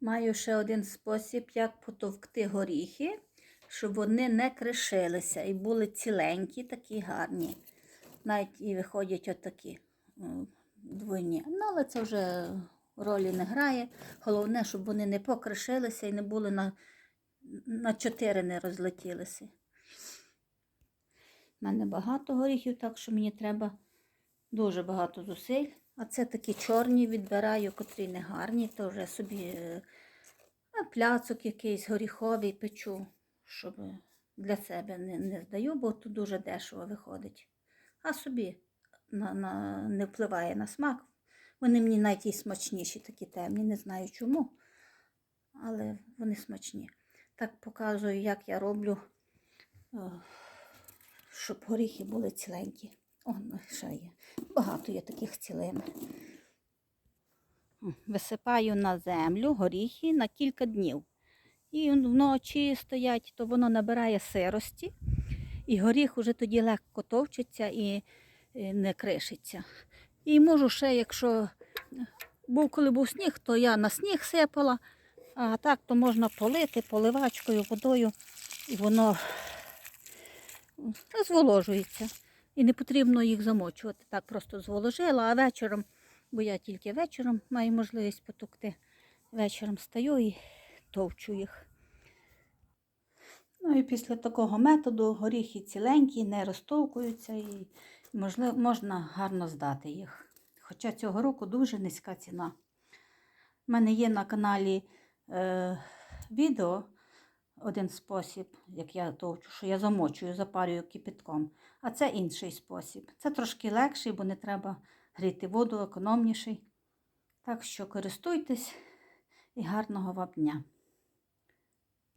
Маю ще один спосіб, як потовкти горіхи, щоб вони не кришилися і були ціленькі, такі гарні. Навіть і виходять отакі двойні. Ну, але це вже ролі не грає. Головне, щоб вони не покришилися і не були на, на чотири не розлетілися. У мене багато горіхів, так що мені треба дуже багато зусиль. А це такі чорні відбираю, котрі не гарні, то вже собі е, пляцок якийсь горіховий печу, щоб для себе не, не здаю, бо тут дуже дешево виходить. А собі на, на, не впливає на смак. Вони мені навіть і смачніші, такі темні, не знаю чому, але вони смачні. Так показую, як я роблю, е, щоб горіхи були ціленькі. О, ну, ще є. Багато є таких цілими. Висипаю на землю горіхи на кілька днів. І вночі стоять, то воно набирає сирості, і горіх уже тоді легко товчиться і не кришиться. І можу ще, якщо був коли був сніг, то я на сніг сипала, а так то можна полити поливачкою, водою, і воно зволожується. І не потрібно їх замочувати. Так просто зволожила, а вечором, бо я тільки вечором маю можливість потукти. Вечором стаю і товчу їх. Ну і після такого методу горіхи ціленькі, не розтовкуються і можливо, можна гарно здати їх. Хоча цього року дуже низька ціна. У мене є на каналі е, відео, один спосіб, як я товчу, що я замочую, запарюю кипятком. А це інший спосіб. Це трошки легший, бо не треба гріти воду, економніший. Так що користуйтесь і гарного вам дня!